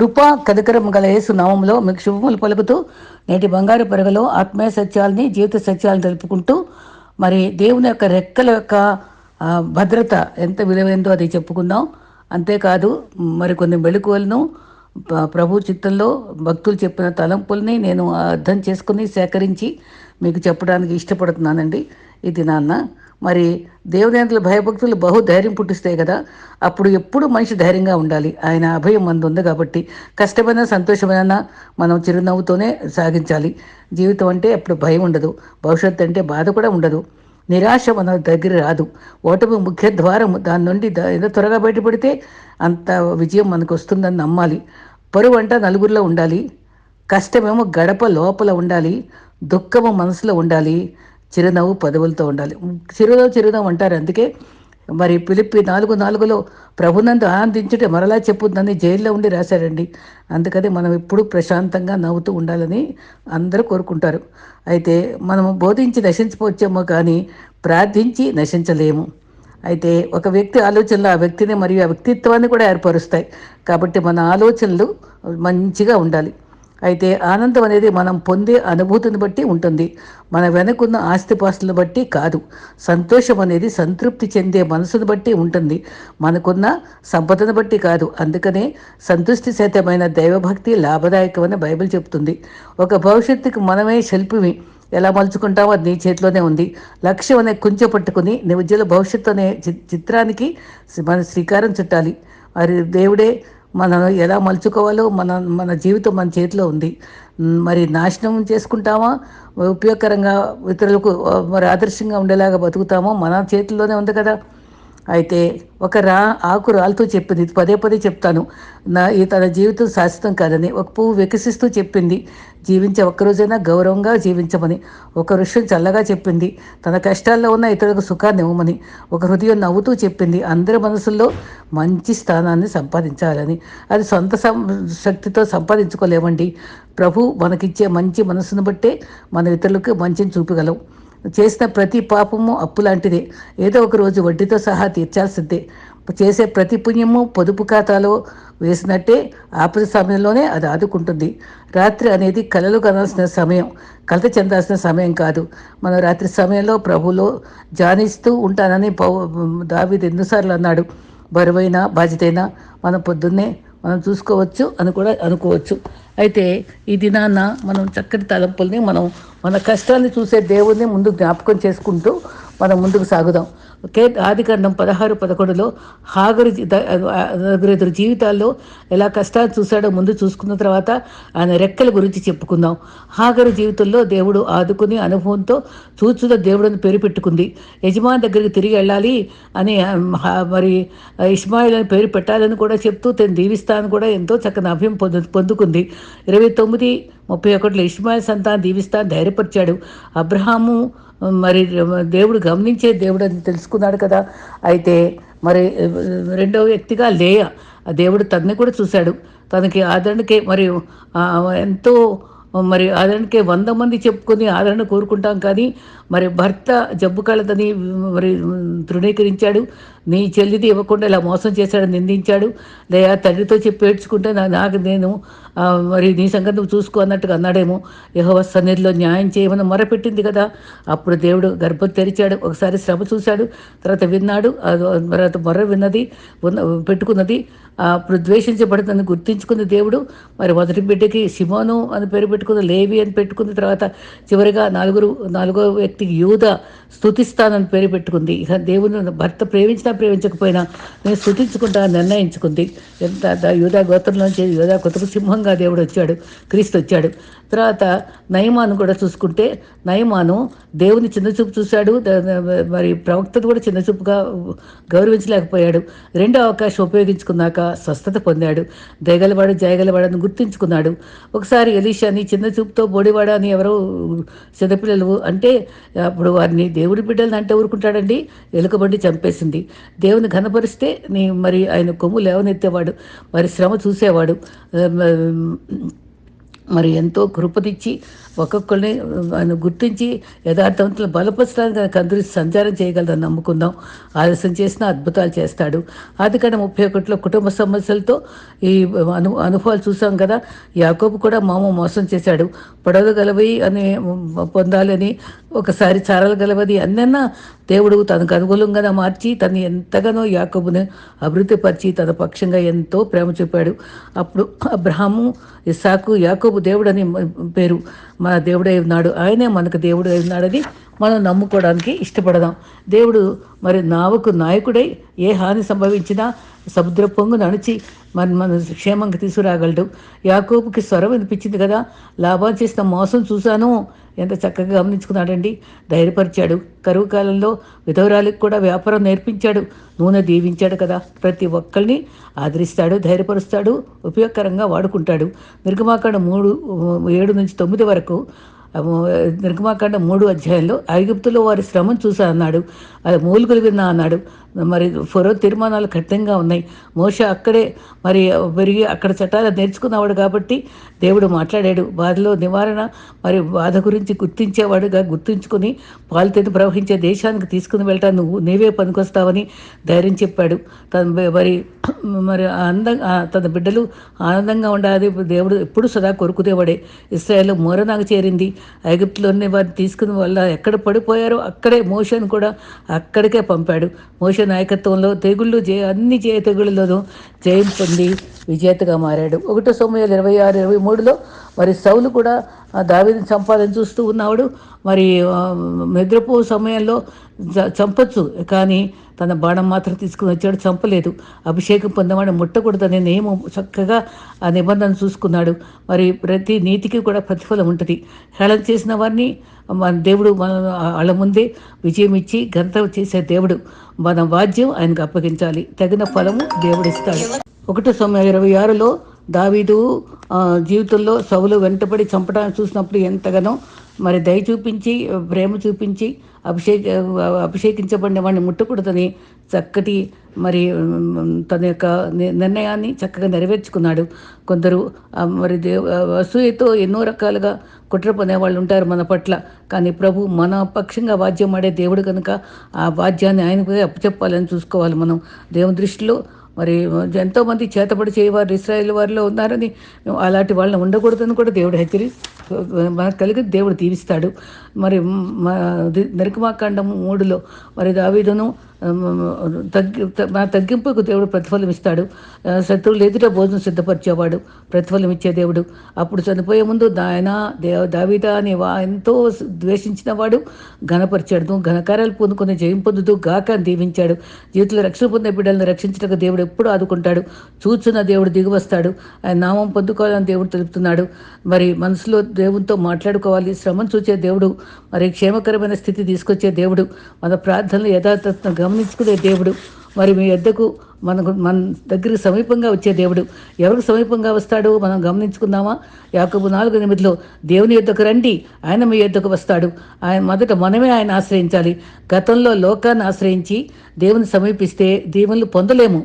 కృపా కదకరం గల యేసు నామంలో మీకు శుభములు పలుకుతూ నేటి బంగారు పెరగలో ఆత్మీయ సత్యాలని జీవిత సత్యాలను తెలుపుకుంటూ మరి దేవుని యొక్క రెక్కల యొక్క భద్రత ఎంత విలువైందో అది చెప్పుకుందాం. అంతేకాదు మరి కొన్ని మెళుకువలను ప్రభు చిత్తంలో భక్తులు చెప్పిన తలంపుల్ని నేను అర్థం చేసుకుని సేకరించి మీకు చెప్పడానికి ఇష్టపడుతున్నానండి. ఇది నాన్న మరి దేవుని భయభక్తులు బహు ధైర్యం పుట్టిస్తాయి కదా. అప్పుడు ఎప్పుడు మనిషి ధైర్యంగా ఉండాలి. ఆయన అభయం మంది ఉంది కాబట్టి కష్టమైన సంతోషమైన మనం చిరునవ్వుతోనే సాగించాలి. జీవితం అంటే అప్పుడు భయం ఉండదు. భవిష్యత్తు అంటే బాధ కూడా ఉండదు. నిరాశ మన దగ్గర రాదు. ఓటమి ముఖ్య ద్వారం. దాని నుండి ఎంత త్వరగా బయటపడితే అంత విజయం మనకు వస్తుందని నమ్మాలి. పరువు అంట నలుగురిలో ఉండాలి. కష్టమేమో గడప లోపల ఉండాలి. దుఃఖము మనసులో ఉండాలి. చిరునవ్వు పదవులతో ఉండాలి. చిరునవ్వు చిరునవ్వు అంటారు. అందుకే మరి పిలిపి నాలుగు నాలుగులో ప్రభునందు ఆనందించుటే మరలా చెప్పుందని జైల్లో ఉండి రాశారండి అందుకని మనం ఎప్పుడు ప్రశాంతంగా నవ్వుతూ ఉండాలని అందరూ కోరుకుంటారు. అయితే మనం బోధించి నశించిపోవచ్చేమో కానీ ప్రార్థించి నశించలేము. అయితే ఒక వ్యక్తి ఆలోచనలు ఆ వ్యక్తిని మరియు ఆ వ్యక్తిత్వాన్ని కూడా ఏర్పరుస్తాయి. కాబట్టి మన ఆలోచనలు మంచిగా ఉండాలి. అయితే ఆనందం అనేది మనం పొందే అనుభూతిని బట్టి ఉంటుంది. మన వెనకున్న ఆస్తిపాస్తులను బట్టి కాదు. సంతోషం అనేది సంతృప్తి చెందే మనసును బట్టి ఉంటుంది. మనకున్న సంపదను బట్టి కాదు. అందుకనే సంతృష్టి శాతమైన దైవభక్తి లాభదాయకమని బైబిల్ చెప్తుంది ఒక భవిష్యత్తుకు మనమే శిల్పివి. ఎలా మలుచుకుంటావో అది నీ చేతిలోనే ఉంది. లక్ష్యం అనే కుంచె పట్టుకుని నీ ఉజ్వల భవిష్యత్తు అనే చి- చిత్రానికి మన శ్రీకారం చుట్టాలి. మరి దేవుడే మనం ఎలా మలుచుకోవాలో మన మన జీవితం మన చేతిలో ఉంది. మరి నాశనం చేసుకుంటామా? ఉపయోగకరంగా ఇతరులకు మరి ఆదర్శంగా ఉండేలాగా బతుకుతామో? మన చేతిలోనే ఉంది కదా. అయితే ఒక రా ఆకు రాలుతూ చెప్పింది. పదే పదే చెప్తాను. నా ఈ తన జీవితం శాశ్వతం కాదని ఒక పువ్వు వికసిస్తూ చెప్పింది. జీవించే ఒక్కరోజైనా గౌరవంగా జీవించమని. ఒక వృక్షం చల్లగా చెప్పింది. తన కష్టాల్లో ఉన్న ఇతరులకు సుఖాన్ని ఇవ్వమని. ఒక హృదయం నవ్వుతూ చెప్పింది. అందరి మనసుల్లో మంచి స్థానాన్ని సంపాదించాలని. అది సొంత సం శక్తితో సంపాదించుకోలేమండి. ప్రభు మనకిచ్చే మంచి మనసును బట్టే మన ఇతరులకు మంచిని చూపగలం. చేసిన ప్రతి పాపము అప్పు లాంటిదే ఏదో ఒక రోజు వడ్డీతో సహా తీర్చాల్సిందే. చేసే ప్రతి పుణ్యము పొదుపు ఖాతాలో వేసినట్టే ఆపద సమయంలోనే అది ఆదుకుంటుంది. రాత్రి అనేది కలలు కనాల్సిన సమయం కలత చెందాల్సిన సమయం కాదు. మనం రాత్రి సమయంలో ప్రభులో జానిస్తూ ఉంటానని పౌ దావీదు ఎన్నోసార్లు అన్నాడు. బరువైనా బాధ్యతైనా మనం పొద్దున్నే మనం చూసుకోవచ్చు అని కూడా అనుకోవచ్చు. అయితే ఈ దినాన మనం చక్కటి తలంపుల్ని మనం మన కష్టాన్ని చూసే దేవుణ్ణి ముందు జ్ఞాపకం చేసుకుంటూ మనం ముందుకు సాగుదాం. ఆదికాండం పదహారు పదకొండులో హాగరు జీ- నలుగురు జీవితాల్లో ఎలా కష్టాలు చూశాడో ముందు చూసుకున్న తర్వాత ఆయన రెక్కల గురించి చెప్పుకుందాం. హాగరు జీవితంలో దేవుడు ఆదుకుని అనుభవంతో చూచుద దేవుడిని పేరు పెట్టుకుంది. యజమాని దగ్గరికి తిరిగి వెళ్ళాలి అని మరి ఇస్మాయిల్ అని పేరు పెట్టాలని కూడా చెప్తూ తను దీవిస్తాను కూడా ఎంతో చక్కని అభయం పొందు పొందుకుంది. ఇరవై తొమ్మిది ముప్పై ఒకటిలో ఇస్మాయిల్ సంతానం దీవిస్తాను ధైర్యపరిచాడు. అబ్రహాము మరి దేవుడు గమనించే దేవుడు అని తెలుసుకున్నాడు కదా. అయితే మరి రెండవ వ్యక్తిగా లేయ. ఆ దేవుడు తనని కూడా చూశాడు. తనకి ఆదరణకే మరియు ఎంతో మరి ఆదరణకే వంద మంది చెప్పుకొని ఆదరణ కోరుకుంటాం కానీ మరి భర్త జబ్బు కలదని మరి తృణీకరించాడు నీ చెల్లిది ఇవ్వకుండా ఇలా మోసం చేశాడని నిందించాడు లేదా తండ్రితో చెప్పి ఏడ్చుకుంటే నా నాకు నేను మరి నీ సంగతి నువ్వు చూసుకో అన్నట్టుగా అన్నాడేమో యహోవ సన్నిధిలో న్యాయం చేయమని మొరపెట్టింది కదా. అప్పుడు దేవుడు గర్భం తెరిచాడు ఒకసారి శ్రమ చూశాడు తర్వాత విన్నాడు తర్వాత మొర్ర విన్నది ఉన్న పెట్టుకున్నది అప్పుడు ద్వేషించబడుతుందని గుర్తించుకున్న దేవుడు. మరి మొదటి బిడ్డకి సిమోను అని పేరు పెట్టుకుంది లేవి అని పెట్టుకున్న తర్వాత చివరిగా నాలుగురు నాలుగో వ్యక్తికి యూద స్థుతిస్తానని పేరు పెట్టుకుంది. ఇక దేవుని భర్త ప్రేమించినా ప్రేమించకపోయినా నేను స్థుతించుకుంటా నిర్ణయించుకుంది. ఎంత ద- యూదా గోత్రంలోంచి యూదా కుటుంబ సింహంగా దేవుడు వచ్చాడు. క్రీస్తు వచ్చాడు. తర్వాత నయమాను కూడా చూసుకుంటే నయమాను దేవుని చిన్నచూపు చూశాడు. మరి ప్రవక్తను కూడా చిన్నచూపుగా గౌరవించలేకపోయాడు. రెండో అవకాశం ఉపయోగించుకున్నాక స్వస్థత పొందాడు. దయగలవాడు జయగలవాడని గుర్తించుకున్నాడు. ఒకసారి ఎలీషాని చిన్న చూపుతో బోడివాడ అని ఎవరో చిన్నపిల్లలు అంటే అప్పుడు వారిని దేవుడి బిడ్డలను అంటే ఊరుకుంటాడండి. ఎలుకబండి చంపేసింది. దేవుని ఘనపరిస్తే నీ మరి ఆయన కొమ్ము లేవనెత్తేవాడు. మరి శ్రమ చూసేవాడు. మరి ఎంతో కృపతిచ్చి ఒక్కొక్కరిని ఆయన గుర్తించి యథార్థవంతులు బలపరచడానికి కనుక అందరూ సంచారం చేయగలదని నమ్ముకుందాం. ఆలస్యం చేసిన అద్భుతాలు చేస్తాడు. అది కానీ ముప్పై ఒకటిలో కుటుంబ సమస్యలతో ఈ అను అనుభవాలు చూసాం కదా. యాకోబు కూడా మామ మోసం చేశాడు. పడవలు గలవి అని పొందాలని ఒకసారి చారలు గలవది అన్నన్నా దేవుడు తనకు అనుకూలంగా మార్చి తను ఎంతగానో యాకబును అభివృద్ధిపరిచి తన పక్షంగా ఎంతో ప్రేమ చూపాడు. అప్పుడు అబ్రహాము ఇసాకు యాకబు దేవుడని పేరు మన దేవుడై ఉన్నాడు. ఆయనే మనకు దేవుడు ఉన్నాడని మనం నమ్ముకోవడానికి ఇష్టపడదాం. దేవుడు మరి నావకు నాయకుడై ఏ హాని సంభవించినా సముద్ర పొంగు నడిచి మన మన క్షేమంగా తీసుకురాగలడు. యాకోబుకి స్వరం వినిపించింది కదా లాభం చేసిన మోసం చూశాను. ఎంత చక్కగా గమనించుకున్నాడండి. ధైర్యపరిచాడు. కరువు కాలంలో విధవరాలకు కూడా వ్యాపారం నేర్పించాడు. నూనె దీవించాడు కదా. ప్రతి ఒక్కరిని ఆదరిస్తాడు ధైర్యపరుస్తాడు ఉపయోగకరంగా వాడుకుంటాడు. నిర్గమాకాండ మూడు ఏడు నుంచి తొమ్మిది వరకు నిర్గమాకాండ మూడు అధ్యాయంలో ఐగుప్తులో వారి శ్రమను చూసా అన్నాడు అది మూలుగులు విన్నా అన్నాడు మరి ఫరో తీర్మానాలు కఠినంగా ఉన్నాయి. మోష అక్కడే మరి పెరిగి అక్కడ చట్టాలు నేర్చుకున్నవాడు కాబట్టి దేవుడు మాట్లాడాడు. బాధలో నివారణ మరి బాధ గురించి గుర్తించేవాడుగా గుర్తుంచుకుని పాలితేను ప్రవహించే దేశానికి తీసుకుని వెళ్ళటా నువ్వు నీవే పనికొస్తావని ధైర్యం చెప్పాడు. తన మరి మరి అందంగా తన బిడ్డలు ఆనందంగా ఉండాలి. దేవుడు ఎప్పుడు సదా కొరుకుదేవాడే ఇస్రాయల్ మూరనాకు చేరింది. ఐగుప్తులోనే వారిని తీసుకుని వల్ల ఎక్కడ పడిపోయారో అక్కడే మోషన్ కూడా అక్కడికే పంపాడు. మోష నాయకత్వంలో తెగుళ్ళు జే అన్ని జయ తెగుళ్ళలోనూ జయం పొంది విజేతగా మారాడు. ఒకటో సమయాలు ఇరవై ఆరు ఇరవై మూడులో మరి సౌలు కూడా దావిని చంపాలని చూస్తూ ఉన్నవాడు. మరి నిద్రపో సమయంలో చంపచ్చు. కానీ తన బాణం మాత్రం తీసుకుని వచ్చాడు. చంపలేదు. అభిషేకం పొందవాడు ముట్టకూడదనే నియమం చక్కగా ఆ నిబంధన చూసుకున్నాడు. మరి ప్రతి నీతికి కూడా ప్రతిఫలం ఉంటుంది. హేళన చేసిన వారిని మన దేవుడు మన వాళ్ళ ముందే విజయం ఇచ్చి గంతం చేసే దేవుడు. మన వాద్యం ఆయనకు అప్పగించాలి. తగిన ఫలము దేవుడిస్తాడు ఒకటో సమయం ఇరవై ఆరులో దావీదు జీవితంలో సవులు వెంటబడి చంపడానికి చూసినప్పుడు ఎంతగానో మరి దయ చూపించి ప్రేమ చూపించి అభిషేక అభిషేకించబడిన వాడిని ముట్టకూడదని చక్కటి మరి తన యొక్క నిర్ణయాన్ని చక్కగా నెరవేర్చుకున్నాడు. కొందరు మరి దేవ అసూయతో ఎన్నో రకాలుగా కుట్ర పనేవాళ్ళు ఉంటారు మన పట్ల. కానీ ప్రభు మన పక్షంగా వాద్యం ఆడే దేవుడు కనుక ఆ వాద్యాన్ని ఆయనకు అప్పచెప్పాలని చూసుకోవాలి మనం. దేవుని దృష్టిలో మరి ఎంతోమంది చేతపడి చేయవారు ఇస్రాయేల్ వారిలో ఉన్నారని అలాంటి వాళ్ళని ఉండకూడదని కూడా దేవుడు హెచ్చరి మనకు కలిగి దేవుడు దీవిస్తాడు. మరి నిర్గమాకాండం మూడులో మరి దావీదును తగ్గి మన తగ్గింపుకు దేవుడు ప్రతిఫలం ఇస్తాడు శత్రువులు ఎదుట భోజనం సిద్ధపరిచేవాడు ప్రతిఫలం ఇచ్చే దేవుడు. అప్పుడు చనిపోయే ముందు ఆయన దేవ దావిద అని వా ఎంతో ద్వేషించిన వాడు ఘనపరిచాడు. ఘనకార్యాలు పొందుకుని జయం పొందుతూ గాక అని దీవించాడు. జీవితంలో రక్షణ పొందే బిడ్డలను రక్షించడానికి దేవుడు ఎప్పుడు ఆదుకుంటాడు. చూచున్న దేవుడు దిగువస్తాడు. ఆయన నామం పొందుకోవాలని దేవుడు తెలుపుతున్నాడు. మరి మనసులో దేవునితో మాట్లాడుకోవాలి. శ్రమను చూచే దేవుడు మరి క్షేమకరమైన స్థితి తీసుకొచ్చే దేవుడు మన ప్రార్థనలు యథార్థం గమనించుకునే దేవుడు. మరి మీ యొద్దకు మనకు మన దగ్గరికి సమీపంగా వచ్చే దేవుడు. ఎవరికి సమీపంగా వస్తాడు మనం గమనించుకుందామా? యాకబు నాలుగు ఎనిమిదిలో దేవుని యొద్దకు రండి. ఆయన మీ యొద్దకు వస్తాడు. ఆయన మొదట మనమే ఆయన ఆశ్రయించాలి. గతంలో లోకాన్ని ఆశ్రయించి దేవుని సమీపిస్తే దేవుని పొందలేము.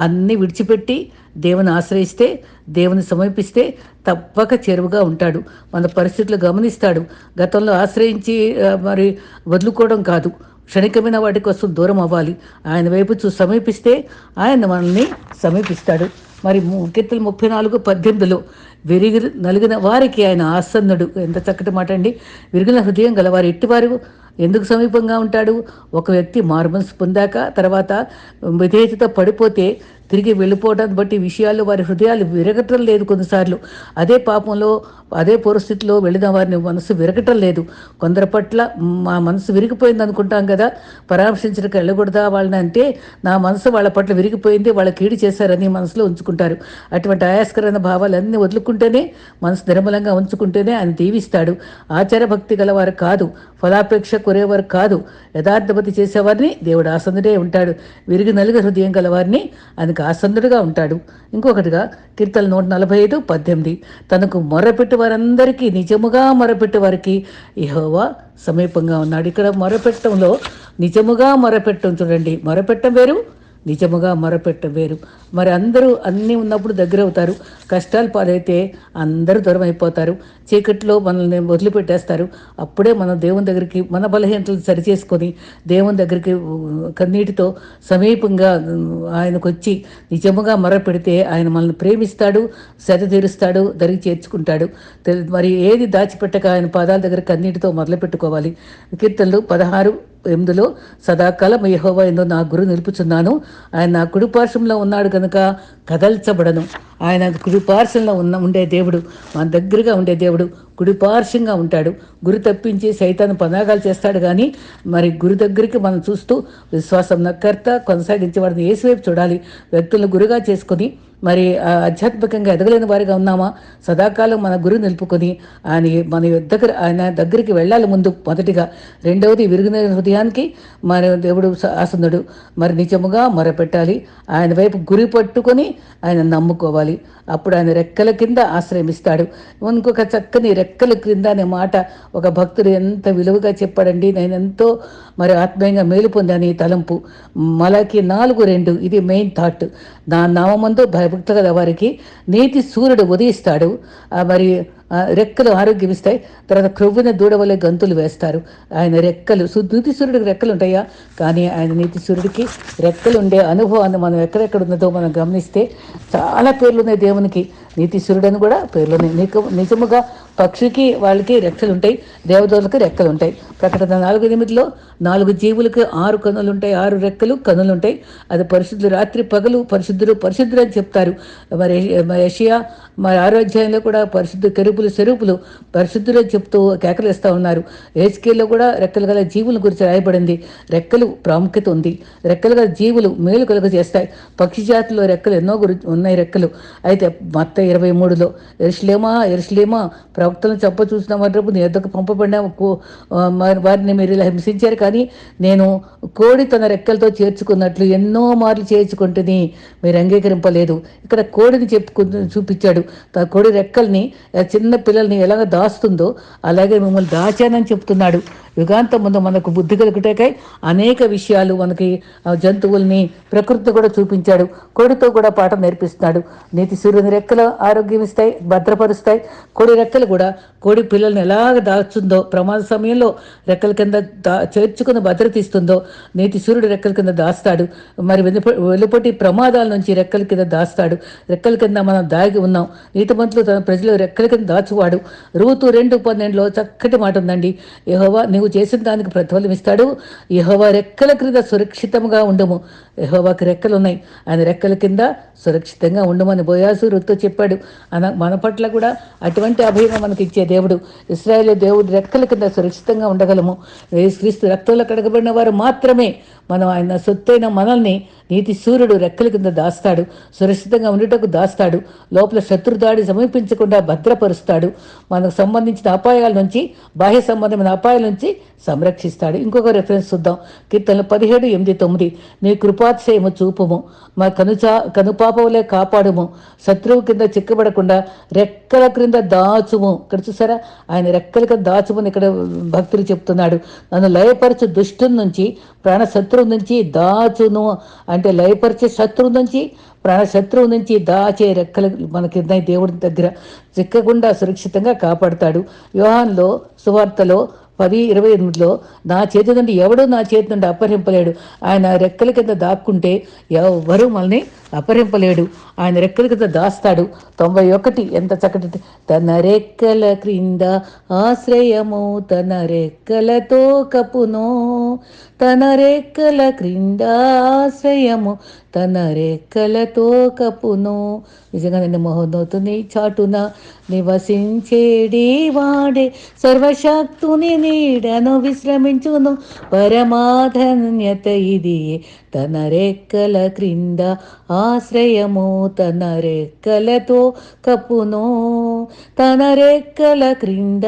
అన్నీ విడిచిపెట్టి దేవుని ఆశ్రయిస్తే దేవుని సమీపిస్తే తప్పక చెరువుగా ఉంటాడు. మన పరిస్థితులు గమనిస్తాడు. గతంలో ఆశ్రయించి మరి వదులుకోవడం కాదు. క్షణికమైన వాటి కోసం దూరం అవ్వాలి. ఆయన వైపు చూ సమీపిస్తే ఆయన మనల్ని సమీపిస్తాడు. మరి కీర్తన ముప్పై నాలుగు పద్దెనిమిదిలో విరిగి నలిగిన వారికి ఆయన ఆసన్నుడు. ఎంత చక్కటి మాట అండి. విరిగిన హృదయం గలవారు ఎట్టివారు ఎందుకు సమీపంగా ఉంటాడు? ఒక వ్యక్తి మార్మన్స్ పొందాక తర్వాత విధేయతతో పడిపోతే తిరిగి వెళ్ళిపోవడాన్ని బట్టి విషయాలు వారి హృదయాలు విరగటం లేదు కొన్నిసార్లు. అదే పాపంలో అదే పరిస్థితిలో వెళ్ళిన వారిని మనసు విరగటం లేదు. కొందరి పట్ల మా మనసు విరిగిపోయింది అనుకుంటాం కదా. పరామర్శించడానికి వెళ్ళకూడదా వాళ్ళని అంటే నా మనసు వాళ్ళ పట్ల విరిగిపోయింది వాళ్ళ కీడు చేశారని మనసులో ఉంచుకుంటారు. అటువంటి ఆయాస్కరమైన భావాలన్నీ వదులుకుంటేనే మనసు నిర్మలంగా ఉంచుకుంటేనే ఆయన దీవిస్తాడు. ఆచార భక్తి గలవారు కాదు ఫలాపేక్ష కొరేవారు కాదు. యథార్థపతి చేసేవారిని దేవుడు ఆసందుడే ఉంటాడు. విరిగి నలుగు హృదయం గలవారిని ఆయన ఆయనకు ఆసన్నుడుగా ఉంటాడు. ఇంకొకటిగా కీర్తన నూట నలభై ఐదు పద్దెనిమిది. తనకు మొరపెట్టి వారందరికీ నిజముగా మొరపెట్టి వారికి ఇహోవా సమీపంగా ఉన్నాడు. ఇక్కడ మొరపెట్టంలో నిజముగా మొరపెట్టం చూడండి. మొరపెట్టం వేరు నిజముగా మొరపెట్ట వేరు. మరి అందరూ అన్నీ ఉన్నప్పుడు దగ్గర అవుతారు. కష్టాలు పాలైతే అందరూ దూరం అయిపోతారు. చీకట్లో మనల్ని వదిలిపెట్టేస్తారు. అప్పుడే మనం దేవుని దగ్గరికి మన బలహీనతలు సరిచేసుకొని దేవుని దగ్గరికి కన్నీటితో సమీపంగా ఆయనకు వచ్చి నిజముగా మొరపెడితే ఆయన మనల్ని ప్రేమిస్తాడు శత తీరుస్తాడు దరికి చేర్చుకుంటాడు. మరి ఏది దాచిపెట్టక ఆయన పాదాల దగ్గర కన్నీటితో మొదలు పెట్టుకోవాలి? కీర్తనలు పదహారు ఎనిమిదిలో సదాకాలం యహోవా ఎందు నా గురు నిలుపుచున్నాను. ఆయన నా కుడిపార్శ్వంలో ఉన్నాడు కనుక కదల్చబడను. ఆయన కుడిపార్శ్వంలో ఉన్న ఉండే దేవుడు మన దగ్గరగా ఉండే దేవుడు కుడిపార్శ్వంగా ఉంటాడు. గురి తప్పించి సైతాన్ని పనాగాలు చేస్తాడు కానీ మరి గురి దగ్గరికి మనం చూస్తూ విశ్వాసం నక్కర్త కొనసాగించేవాడిని ఏసువైపు చూడాలి. వ్యక్తులను గురుగా చేసుకొని మరి ఆధ్యాత్మికంగా ఎదగలేని వారిగా ఉన్నామా? సదాకాలం మన గురి నిలుపుకొని ఆయన మన దగ్గర ఆయన దగ్గరికి వెళ్ళాలి ముందు మొదటిగా. రెండవది విరిగిన హృదయానికి మరి దేవుడు ఆసనుడు. మరి నిజముగా మొరపెట్టాలి. ఆయన వైపు గురి పట్టుకొని ఆయన నమ్ముకోవాలి. అప్పుడు ఆయన రెక్కల కింద ఆశ్రయమిస్తాడు. ఇంకొక చక్కని రెక్కల క్రింద అనే మాట ఒక భక్తుడు ఎంత విలువగా చెప్పాడండి. నేను ఎంతో మరి ఆత్మీయంగా మేలు పొందాను ఈ తలంపు. మలకి నాలుగు రెండు ఇది మెయిన్ థాట్. నా నామందు భయభక్త గల వారికి నీతి సూర్యుడు ఉదయిస్తాడు. మరి రెక్కలు ఆరోగ్యం ఇస్తాయి తర్వాత క్రొవ్వున దూడవలే గంతులు వేస్తారు. ఆయన రెక్కలు నీతిశ్వరుడికి నీతి రెక్కలు ఉంటాయా? కానీ ఆయన నీతి రెక్కలు ఉండే అనుభవాన్ని మనం ఎక్కడెక్కడ ఉన్నదో మనం గమనిస్తే చాలా పేర్లు ఉన్నాయి దేవునికి. నీతి అని కూడా పేర్లు ఉన్నాయి నీకు నిజముగా పక్షికి వాళ్ళకి రెక్కలు ఉంటాయి దేవదూతలకు రెక్కలు ఉంటాయి ప్రకటన నాలుగు ఎనిమిదిలో నాలుగు జీవులకు ఆరు కనులు ఉంటాయి ఆరు రెక్కలు కనులు ఉంటాయి అది పరిశుద్ధులు రాత్రి పగలు పరిశుద్ధులు పరిశుద్ధులు అని చెప్తారు. మరి యషియా మరి ఆరోగ్యంలో కూడా పరిశుద్ధ కెరుపులు స్వరూపులు పరిశుద్ధులు అని చెప్తూ కేకలేస్తూ ఉన్నారు. ఏస్కేల్లో కూడా రెక్కలు గల జీవుల గురించి రాయబడింది. రెక్కలు ప్రాముఖ్యత ఉంది. రెక్కలు గల జీవులు మేలు కలుగ చేస్తాయి. పక్షి జాతులు రెక్కలు ఎన్నో గురి ఉన్నాయి రెక్కలు. అయితే మత్త ఇరవై మూడులో ఎరుసలేమా ఎరుసలేమా ప్రవక్తలను చంప చూసిన వారి నీ ఎద్దకు పంపబడిన కో- వారిని మీరు ఇలా హింసించారు కానీ నేను కోడి తన రెక్కలతో చేర్చుకున్నట్లు ఎన్నో మార్లు చేర్చుకుంటుంది మీరు అంగీకరింపలేదు. ఇక్కడ కోడిని చెప్పుకు చూపించాడు. తన కోడి రెక్కల్ని చిన్న చిన్న పిల్లల్ని ఎలాగ దాస్తుందో అలాగే మిమ్మల్ని దాచానని చెప్తున్నాడు. యుగాంతం ముందు మనకు బుద్ధి కలుగుటకై అనేక విషయాలు మనకి జంతువుల్ని ప్రకృతి కూడా చూపించాడు. కోడితో కూడా పాఠం నేర్పిస్తున్నాడు. నీతి సూర్యుని రెక్కలు ఆరోగ్యం ఇస్తాయి భద్రపరుస్తాయి. కోడి రెక్కలు కూడా కోడి పిల్లల్ని ఎలాగ దాచుందో ప్రమాద సమయంలో రెక్కల కింద దా చేర్చుకుని భద్రత ఇస్తుందో నీతి సూర్యుడు రెక్కల కింద దాస్తాడు. మరి వెలుపటి ప్రమాదాల నుంచి రెక్కల కింద దాస్తాడు. రెక్కల కింద మనం దాగి ఉన్నాం. నీతిమంతులు తన ప్రజలు రెక్కల కింద దాచువాడు. రూతు రెండు పన్నెండులో చక్కటి మాట ఉందండి. యహోవా నీవు చేసిన దానికి ప్రతిఫలం ఇస్తాడు. యహోవా రెక్కల క్రింద సురక్షితంగా ఉండము. యహోవాకి రెక్కలు ఉన్నాయి ఆయన రెక్కల కింద సురక్షితంగా ఉండమని బోయాసు రుతో చెప్పాడు. అన మన పట్ల కూడా అటువంటి అభయం మనకి ఇచ్చే దేవుడు. ఇస్రాయేల్ దేవుడు రెక్కల కింద సురక్షితంగా ఉండగలము. క్రీస్తు రక్తంలో కడగబడిన వారు మాత్రమే మనం ఆయన సొత్తైన మనల్ని నీతి సూర్యుడు రెక్కల కింద దాస్తాడు. సురక్షితంగా ఉండటకు దాస్తాడు. లోపల శత్రు దాడి సమీపించకుండా భద్రపరుస్తాడు. మనకు సంబంధించిన అపాయాల నుంచి బాహ్య సంబంధమైన అపాయాల నుంచి సంరక్షిస్తాడు. ఇంకొక రెఫరెన్స్ చూద్దాం. కీర్తనలు పదిహేడు ఎనిమిది తొమ్మిది. నీ కృపాతిశయము చూపుము. మా కనుచా కనుపాపములే కాపాడుము. శత్రువు కింద చిక్కబడకుండా రెక్కల క్రింద దాచుము. ఇక్కడ చూసారా? ఆయన రెక్కల కింద దాచుమని ఇక్కడ భక్తులు చెప్తున్నాడు. నన్ను లయపరచు దుష్టు నుంచి ప్రాణ శత్రువు నుంచి దాచును. అంటే లయపరిచే శత్రువు నుంచి ప్రాణ శత్రువు నుంచి దాచే రెక్కలు మనకి దేవుడి దగ్గర చిక్కకుండా సురక్షితంగా కాపాడుతాడు. వ్యూహాన్లో సువార్తలో పది ఇరవై ఎనిమిదిలో నా చేతి నుండి ఎవడు నా చేతి నుండి అపహరింపలేడు ఆయన రెక్కల కింద దాక్కుంటే ఎవరు మనల్ని అపహరింపలేడు ఆయన రెక్కల కింద దాస్తాడు. తొంభై ఒకటి ఎంత చక్కటి తన రెక్కల క్రింద ఆశ్రయము తన రెక్కలతో కపునో తన రెక్కల క్రింద ఆశ్రయము తన రెక్కలతో కపును నిజంగా నేను మహోన్నతుని చాటున నివసించేడి వాడే సర్వశక్తుని నీడను విశ్రమించును. పరమాధన్యత ఇది. తన రెక్కల క్రింద ఆశ్రయము తన రెక్కలతో కపును తన రెక్కల క్రింద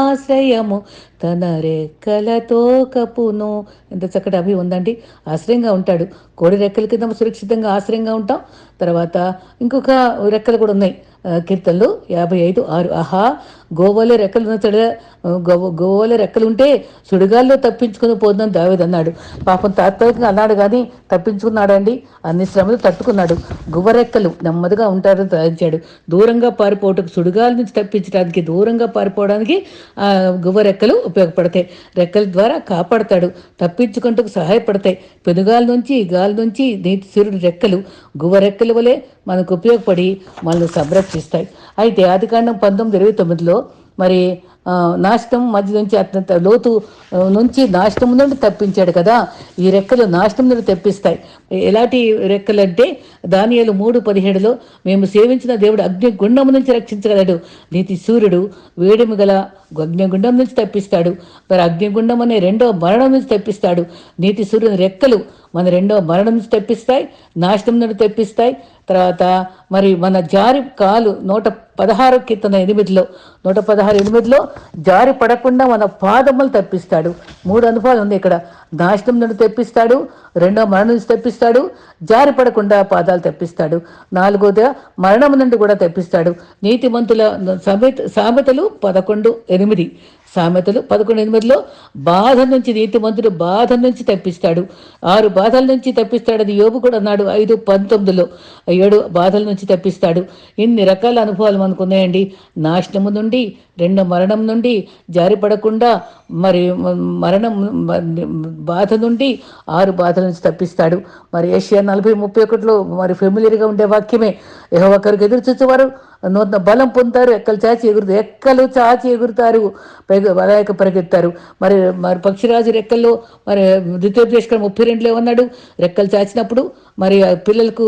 ఆశ్రయము తన రెక్కలతో కపును ఎంత చక్కటి అభి ఉందండి. ఆశ్రయంగా ఉంటాడు. కోడి రెక్కల కింద సురక్షితంగా ఆశ్రయంగా ఉంటాం. తర్వాత ఇంకొక రెక్కలు కూడా ఉన్నాయి. కీర్తనలు యాభై ఐదు ఆరు. ఆహా గోవలే రెక్కలు ఉన్నతడ గోవ రెక్కలుంటే రెక్కలు ఉంటే సుడిగాల్లో తప్పించుకుని పోతుందని దావేది అన్నాడు. పాపం తాత్కాలికంగా అన్నాడు కానీ తప్పించుకున్నాడండి. అన్ని శ్రమలు తట్టుకున్నాడు. గువ్వరెక్కలు నెమ్మదిగా ఉంటారని సాధించాడు దూరంగా పారిపోవటం సుడిగాల నుంచి తప్పించడానికి దూరంగా పారిపోవడానికి గువ్వరెక్కలు ఉపయోగపడతాయి. రెక్కల ద్వారా కాపాడతాడు. తప్పించుకుంటూ సహాయపడతాయి. పెనుగాల నుంచి గాలి నుంచి నీటి సూర్యుడు రెక్కలు గువ్వరెక్కల వలె మనకు ఉపయోగపడి మనల్ని సంరక్షిస్తాయి. అయితే ఆదికాండం పంతొమ్మిది ఇరవై తొమ్మిదిలో మరి నాశనం మధ్య నుంచి అత్యంత లోతు నుంచి నాశనం నుండి తప్పించాడు కదా. ఈ రెక్కలు నాశనం నుండి తెప్పిస్తాయి. ఎలాంటి రెక్కలు అంటే దానియాలు మూడు పదిహేడులో మేము సేవించిన దేవుడు అగ్నిగుండం నుంచి రక్షించగలడు. నీతి సూర్యుడు వేడిమి గల అగ్నిగుండం నుంచి తప్పిస్తాడు. మరి అగ్నిగుండం అనే రెండో మరణం నుంచి తప్పిస్తాడు. నీతి సూర్యుని రెక్కలు మన రెండో మరణం నుంచి తెప్పిస్తాయి నాశనం నుండి తెప్పిస్తాయి. తర్వాత మరి మన జారి కాలు నూట పదహారు కీర్తన ఎనిమిదిలో నూట పదహారు ఎనిమిదిలో జారి పడకుండా మన పాదములు తప్పిస్తాడు. మూడు అనుభవాలు ఉంది ఇక్కడ. నాశనం నుండి తెప్పిస్తాడు రెండో మరణం నుంచి తెప్పిస్తాడు జారి పడకుండా పాదాలు తెప్పిస్తాడు. నాలుగోదిగా మరణం నుండి కూడా తెప్పిస్తాడు. నీతిమంతుల సమేత సామెతలు పదకొండు ఎనిమిది. సామెతలు పదకొండు ఎనిమిదిలో బాధ నుంచి నీతిమంతుడు బాధ నుంచి తప్పిస్తాడు. ఆరు బాధల నుంచి తప్పిస్తాడని యోబు కూడా అన్నాడు. ఐదు పంతొమ్మిదిలో ఏడు బాధల నుంచి తప్పిస్తాడు. ఇన్ని రకాల అనుభవాలు మనకు ఉన్నాయండి. నాశనము నుండి రెండు మరణం నుండి జారిపడకుండా మరి మరణం బాధ నుండి ఆరు బాధల నుంచి తప్పిస్తాడు. మరి ఏషియా నలభై ముప్పై ఒకటిలో మరి ఫెమిలియర్గా ఉండే వాక్యమే ఏ ఒకరికి ఎదురు చూసేవారు నూతన బలం పొందుతారు ఎక్కలు చాచి ఎగురుతారు ఎక్కలు చాచి ఎగురుతారు పైగా వలయక పరిగెత్తారు. మరి మరి పక్షిరాజు రెక్కల్లో మరి ద్వితీయోపదేశకరం ముప్పై రెండులో ఉన్నాడు రెక్కలు చాచినప్పుడు మరి ఆ పిల్లలకు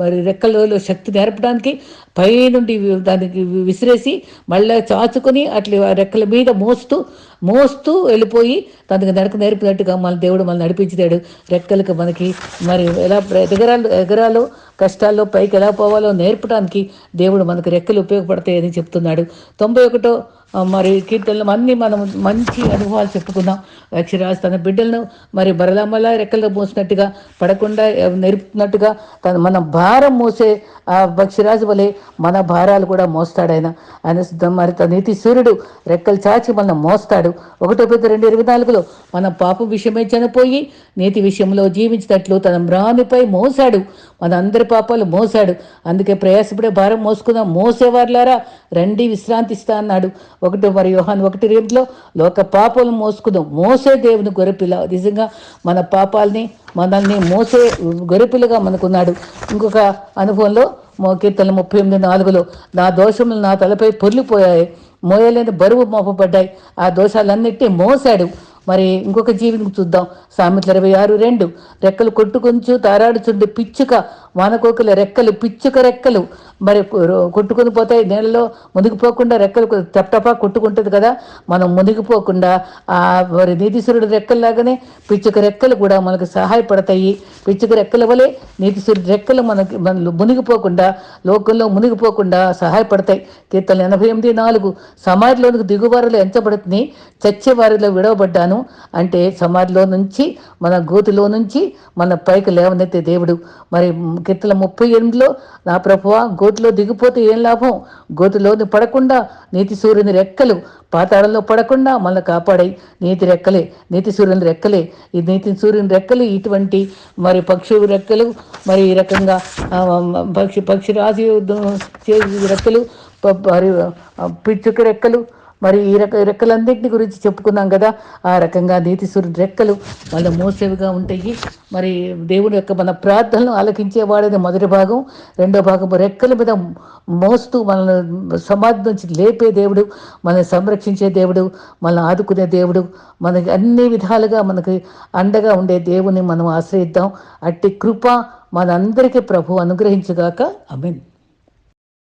మరి రెక్కలలో శక్తి నేర్పడానికి పై నుండి దానికి విసిరేసి మళ్ళీ చాచుకొని అట్లా రెక్కల మీద మోస్తూ మోస్తూ వెళ్ళిపోయి తనకు నడక నేర్పినట్టుగా మన దేవుడు మనల్ని నడిపించాడు. రెక్కలకు మనకి మరి ఎలా ఎగరాలు ఎగరాలో కష్టాల్లో పైకి ఎలా పోవాలో నేర్పడానికి దేవుడు మనకు రెక్కలు ఉపయోగపడతాయని చెప్తున్నాడు. తొంభై ఒకటో మరి కీర్తనలు అన్ని మనం మంచి అనుభవాలు చెప్పుకుందాం. అక్షరాజు తన బిడ్డలను మరి బరలమ్మలా రెక్కలు మోసినట్టుగా పడకుండా నేర్పుతున్నట్టుగా తన మన భారం మోసే ఆ భక్షిరాజు వలె మన భారాలు కూడా మోస్తాడు ఆయన ఆయన సిద్ధం మరి తన నీతి సూర్యుడు రెక్కలు చాచి మనం మోస్తాడు. ఒకటో పెద్ద రెండు ఇరవై నాలుగులో మన పాపం విషయమే చనిపోయి నీతి విషయంలో జీవించినట్లు తన మ్రానిపై మోసాడు. మన అందరి పాపాలు మోసాడు. అందుకే ప్రయాసపడే భారం మోసుకుందాం. మోసేవారులారా రండి విశ్రాంతిస్తా అన్నాడు. ఒకటి మరి యోహాన్ ఒకటి రేపులో లోక పాపాలను మోసుకుందాం. మోసే దేవుని గొర్రెపిల్ల. నిజంగా మన పాపాలని మనల్ని మోసే గొర్రెపిల్లగా మనకున్నాడు. ఇంకొక అనుభవంలో మో- కీర్తన ముప్పై ఎనిమిది నాలుగులో నా దోషములు నా తలపై పొర్లిపోయాయి మోయలేని బరువు మోపబడ్డాయి ఆ దోషాలన్నిటినీ మోసాడు మరి ఇంకొక జీవిని చూద్దాం. సామెతలు ఇరవై ఆరు రెండు రెక్కలు కొట్టుకొంచు తారాడుచుండి పిచ్చుక వానకోకుల రెక్కలు పిచ్చుక రెక్కలు. మరి కొట్టుకుని కొట్టుకొని పోతాయి నీళ్ళలో మునిగిపోకుండా రెక్కలు కొ- కొట్టుకుంటుంది కదా. మనం మునిగిపోకుండా ఆ మరి నీతిశ్వరుడు రెక్కల్లాగానే పిచ్చుక రెక్కలు కూడా మనకు సహాయపడతాయి. పిచ్చుక రెక్కల వలె నీతిశ్వరుడు రెక్కలు మనకి మన మునిగిపోకుండా లోకంలో మునిగిపోకుండా సహాయపడతాయి. కీర్తన ఎనభై ఎనిమిది నాలుగు సమాధిలోనికి దిగువారిలో ఎంచబడుతుంది చచ్చేవారిలో విడవబడ్డాను. అంటే సమాధిలో నుంచి మన గోతిలో నుంచి మన పైకి లేవనెత్తే దేవుడు. మరి కీర్తన ముప్పై ఎనిమిదిలో నా ప్రభువ గోతిలో దిగిపోతే ఏం లాభం? గోతిలోని పడకుండా నీతి సూర్యుని రెక్కలు పాతాళంలో పడకుండా మనల్ని కాపాడాయి. నీతి రెక్కలే నీతి సూర్యుని రెక్కలే. ఈ నీతి సూర్యుని రెక్కలు ఇటువంటి మరి పక్షు రెక్కలు మరి ఈ రకంగా పక్షి పక్షి రాజు రెక్కలు మరి పిచ్చుక రెక్కలు మరి ఈ రక రెక్కలన్నింటిని గురించి చెప్పుకున్నాం కదా. ఆ రకంగా నీతి రెక్కలు వాళ్ళ మోసేవిగా ఉంటాయి. మరి దేవుని యొక్క మన ప్రార్థనలు ఆలకించేవాడని మొదటి భాగం రెండో భాగం రెక్కల మీద మోస్తూ మనల్ని సమాధి నుంచి లేపే దేవుడు మనల్ని సంరక్షించే దేవుడు మనల్ని ఆదుకునే దేవుడు మనకి అన్ని విధాలుగా మనకి అండగా ఉండే దేవుని మనం ఆశ్రయిద్దాం. అట్టి కృప మనందరికీ ప్రభు అనుగ్రహించుగాక. అమెన్